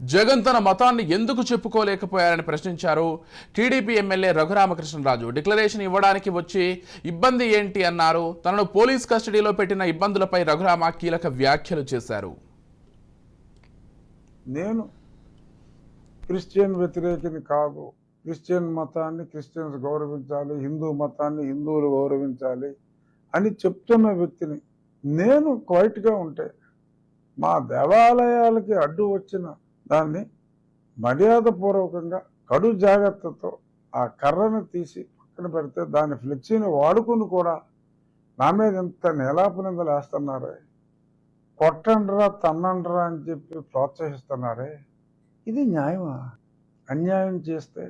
జగన్ తన మతాన్ని ఎందుకు చెప్పుకోలేకపోయారని ప్రశ్నించారు. టీడీపీ ఎమ్మెల్యే రఘురామకృష్ణరాజు డిక్లరేషన్ ఇవ్వడానికి వచ్చి ఇబ్బంది ఏంటి అన్నారు. తనను పోలీస్ కస్టడీలో పెట్టిన ఇబ్బందులపై రఘురామ కీలక వ్యాఖ్యలు చేశారు. నేను క్రిస్టియన్ వ్యతిరేకిని కాదు. క్రిస్టియన్ మతాన్ని క్రిస్టియన్స్ గౌరవించాలి హిందూ మతాన్ని హిందువులు గౌరవించాలి అని చెప్తున్న వ్యక్తిని నేను క్వైట్గా ఉంటే మా దేవాలయాలకి అడ్డు వచ్చిన దాన్ని మర్యాదపూర్వకంగా కడు జాగ్రత్తతో ఆ కర్రను తీసి పక్కన పెడితే దాని ఫ్లెక్సీని వాడుకుని కూడా నా మీద ఇంత నేలాపనిందలు వేస్తున్నారే? కొట్టండ్రా తన్నండ్రా అని చెప్పి ప్రోత్సహిస్తున్నారే? ఇది న్యాయమా? అన్యాయం చేస్తే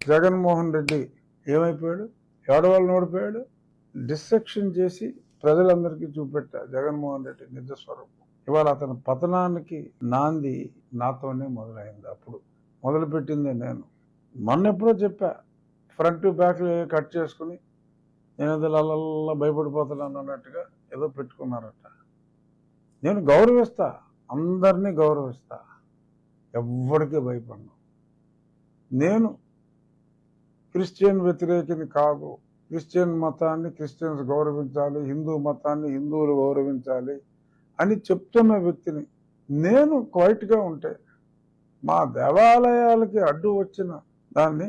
జగన్మోహన్ రెడ్డి ఏమైపోయాడు? ఏడవాళ్ళు ఓడిపోయాడు డిస్ట్రక్షన్ చేసి ప్రజలందరికీ చూపెట్టా జగన్మోహన్ రెడ్డి నిజస్వరూపం ఇవాళ అతని పతనానికి నాంది నాతోనే మొదలైంది అప్పుడు. మొదలుపెట్టిందే నేను. మొన్న ఎప్పుడో చెప్పా ఫ్రంట్ బ్యాక్ కట్ చేసుకుని నేను ఏదో భయపడిపోతున్నాను అన్నట్టుగా ఏదో పెట్టుకున్నారట. నేను గౌరవిస్తా అందరినీ గౌరవిస్తా ఎవ్వడికి భయపడను. నేను క్రిస్టియన్ వ్యతిరేకిని కాదు క్రిస్టియన్ మతాన్ని క్రిస్టియన్స్ గౌరవించాలి హిందూ మతాన్ని హిందువులు గౌరవించాలి అని చెప్తున్న వ్యక్తిని నేను క్వైట్గా ఉంటే మా దేవాలయాలకి అడ్డు వచ్చిన దాన్ని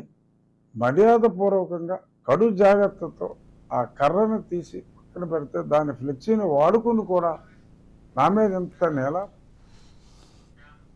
మర్యాదపూర్వకంగా కడు జాగ్రత్తతో ఆ కర్రను తీసి పక్కన పెడితే దాని ఫ్లెక్సీని వాడుకుని కూడా నా మీద ఎంత నేల